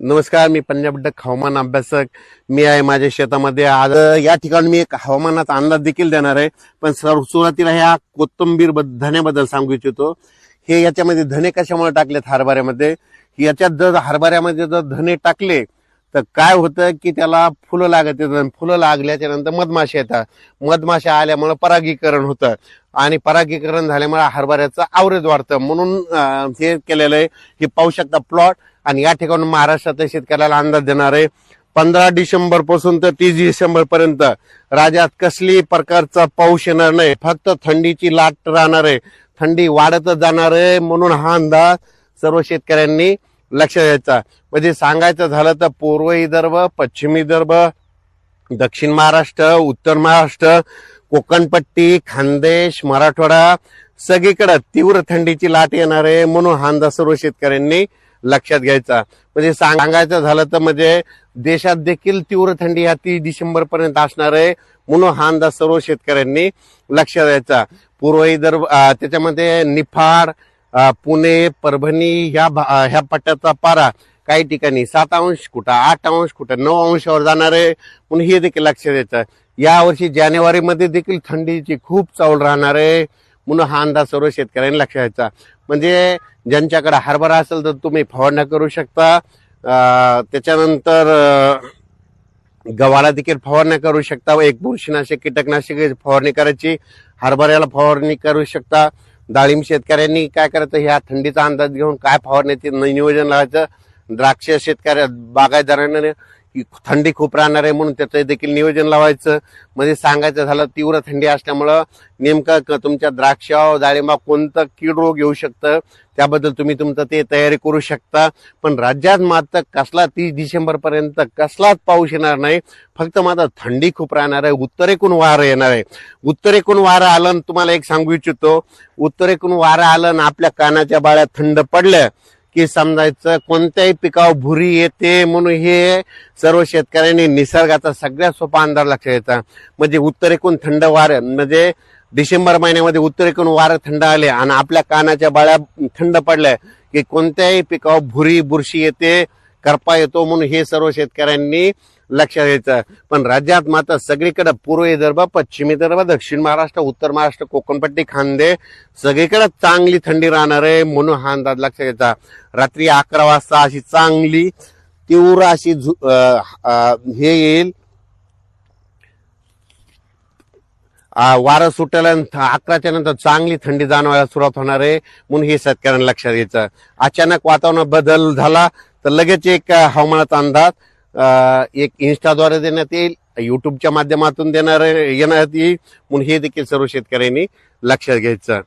नमस्कार मी पंजाब डक हवामान अभ्यासक. मी आहे माझ्या शेतामध्ये. आज या ठिकाणी मी एक हवामानाचा अंदाज देखील देणार आहे. पण सुरुवातीला ह्या कोथंबीर धण्याबद्दल सांगू इच्छितो. हे याच्यामध्ये धने कशामुळे टाकलेत हरभऱ्यामध्ये? याच्यात जर हरभऱ्यामध्ये जर धने टाकले तर काय होतं की त्याला फुलं लागत येतात फुलं लागल्याच्या नंतर मधमाशा येतात. मधमाशा आल्यामुळे परागीकरण होतं. आणि परागीकरण झाल्यामुळे हरभऱ्याचं आवरेज वाढतं. म्हणून हे केलेलं आहे. हे पाहू शकता प्लॉट. आणि या ठिकाणी महाराष्ट्रातल्या शेतकऱ्याला अंदाज देणार आहे. पंधरा डिसेंबरपासून तर तीस डिसेंबर पर्यंत राज्यात कसली प्रकारचा पाऊस येणार नाही. फक्त थंडीची लाट राहणार आहे. थंडी वाढतच जाणार आहे म्हणून हा अंदाज सर्व शेतकऱ्यांनी लक्ष द्यायचा. म्हणजे सांगायचं झालं तर पूर्व विदर्भ पश्चिम विदर्भ दक्षिण महाराष्ट्र उत्तर महाराष्ट्र कोकणपट्टी खानदेश मराठवाडा सगळीकडे तीव्र थंडीची लाट येणार आहे म्हणून हा अंदाज सर्व शेतकऱ्यांनी लक्षात घ्यायचा. म्हणजे सांगायचं झालं तर म्हणजे देशात देखील तीव्र थंडी ह्या तीस डिसेंबर पर्यंत असणार आहे. म्हणून हा अंदाज सर्व शेतकऱ्यांनी लक्ष द्यायचा पूर्व विदर्भ त्याच्यामध्ये निफाड पुणे परभणी ह्या भा- ह्या पट्ट्याचा पारा काही ठिकाणी सात अंश कुठं आठ अंश कुठं नऊ अंशावर जाणार आहे. म्हणून हे देखील लक्ष द्यायचं यावर्षी जानेवारीमध्ये देखील थंडीची खूप चावल राहणार आहे. म्हणून हा अंदाज सर्व शेतकऱ्यांनी लक्ष द्यायचा म्हणजे ज्यांच्याकडे हरभरा असेल तर तुम्ही फवारणी करू शकता. त्याच्यानंतर गव्हाला देखील फवारणी करू शकता. एक बुरशीनाशक कीटकनाशक फवारणी करायची. हरभऱ्याला फवारणी करू शकता. डाळिंब शेतकऱ्यांनी काय करायचं? ह्या थंडीचा अंदाज घेऊन काय फवारण्याचे नियोजन लावायचं? द्राक्ष शेतकऱ्या बागायतदारांना थंडी खूप राहणार आहे म्हणून त्याचं देखील नियोजन लावायचं. म्हणजे सांगायचं झालं तीव्र थंडी असल्यामुळं नेमकं क- तुमच्या द्राक्ष डाळिंबा कोणतं कीड रोग येऊ शकतं? त्याबद्दल तुम्ही तुमचं ते तयारी करू शकता. पण राज्यात मात्र कसला तीस डिसेंबर पर्यंत कसलाच पाऊस येणार नाही. फक्त मात्र थंडी खूप राहणार आहे. उत्तरेकून वारं येणार आहे. उत्तरेकून वारं आलं आणि तुम्हाला एक सांगू इच्छितो. उत्तरेकून वारं आलं आणि आपल्या कानाच्या बाळ्या थंड पडल्या. की समजायचं कोणत्याही पिकावर भुरी येते म्हणून हे सर्व शेतकऱ्यांनी निसर्गाचा सगळ्यात सोपा अंदाज लक्षात घ्यायचा म्हणजे उत्तरेकून थंड वारं म्हणजे डिसेंबर महिन्यामध्ये उत्तरेकडून वारं थंड आले आणि आपल्या कानाच्या बाळ्या थंड पडल्या की कोणत्याही पिकावर भुरी बुरशी येते करपा येतो म्हणून हे सर्व शेतकऱ्यांनी लक्ष द्यायचं पण राज्यात मात्र सगळीकडे पूर्व विदर्भ पश्चिम विदर्भ दक्षिण महाराष्ट्र उत्तर महाराष्ट्र कोकणपट्टी खांदे सगळीकडे चांगली थंडी राहणार आहे म्हणून हा अंदाज लक्ष घ्यायचा. रात्री अकरा वाजता अशी चांगली तीव्र अशी झु- हे येईल. वारं सुटल्यानंतर अकराच्या नंतर चांगली थंडी जाणवायला सुरुवात होणार आहे म्हणून हे शेतकऱ्यांना लक्षात घ्यायचं. अचानक वातावरण बदल झाला तर लगेच एक हवामानाचा अंदाज. एक इन्स्टाद्वारे देण्यात येईल युट्यूबच्या माध्यमातून देणार येण्यात येईल म्हणून हे देखील सर्व शेतकऱ्यांनी लक्षात घ्यायचं.